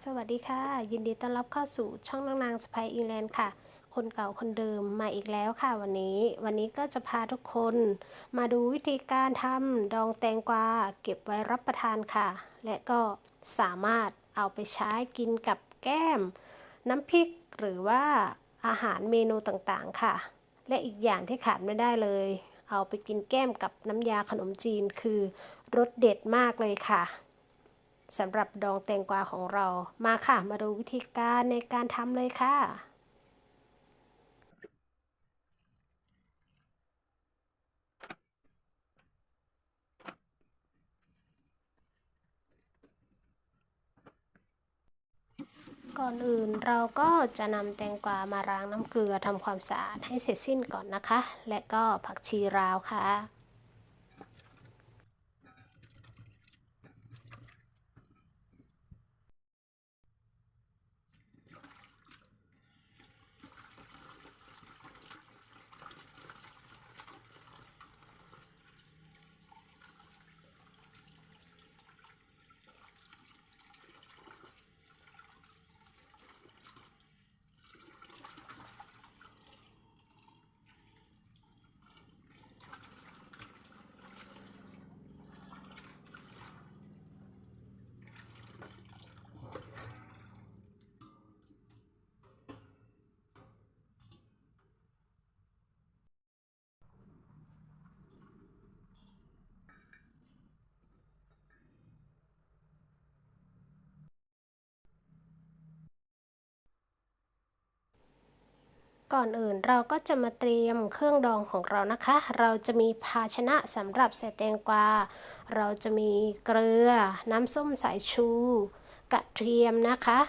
สวัสดีค่ะ ยินดีต้อนรับเข้าสู่ช่องนางนางสไปอิงแลนด์ค่ะ คนเก่าคนเดิมมาอีกแล้วค่ะวันนี้ วันนี้ก็จะพาทุกคน มาดูวิธีการทำดองแตงกวาเก็บไว้รับประทานค่ะ และก็สามารถเอาไปใช้กินกับแก้ม น้ำพริกหรือว่าอาหารเมนูต่างๆค่ะ และอีกอย่างที่ขาดไม่ได้เลย เอาไปกินแก้มกับน้ำยาขนมจีนคือรสเด็ดมากเลยค่ะ สำหรับดองแตงกวาของเรามาค่ะ มาดูวิธีการในการทำเลยค่ะก่อนอื่นเราก็จะนำแตงกวามาล้างน้ำเกลือทำความสะอาดให้เสร็จสิ้นก่อนนะคะ และก็ผักชีราวค่ะ ก่อนอื่นเราก็จะมาเตรียมเครื่องดองของเรานะคะ เราจะมีภาชนะสำหรับใส่แตงกวา เราจะมีเกลือ น้ำส้มสายชู กระเทียมนะคะ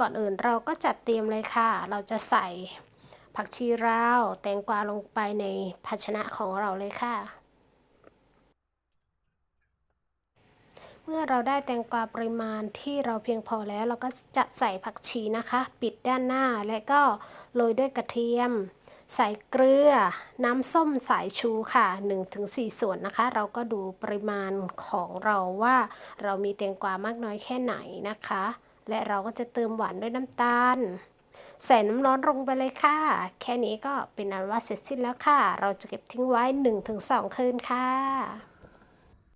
ก่อนอื่นเราก็จัดเตรียมเลยค่ะ เราจะใส่ผักชีราว แตงกวาลงไปในภาชนะของเราเลยค่ะ เมื่อเราได้แตงกวาปริมาณที่เราเพียงพอแล้วเราก็จะใส่ผักชีนะคะ ปิดด้านหน้าและก็โรยด้วยกระเทียม ใส่เกลือ น้ำส้มสายชูค่ะ 1-4 ส่วนนะคะ เราก็ดูปริมาณของเราว่าเรามีแตงกวามากน้อยแค่ไหนนะคะ และเราก็จะเติมหวานด้วยน้ำตาลใส่น้ำร้อนลงไปเลยค่ะ แค่นี้ก็เป็นอันว่าเสร็จสิ้นแล้วค่ะ เราจะเก็บทิ้งไว้ 1-2 คืนค่ะ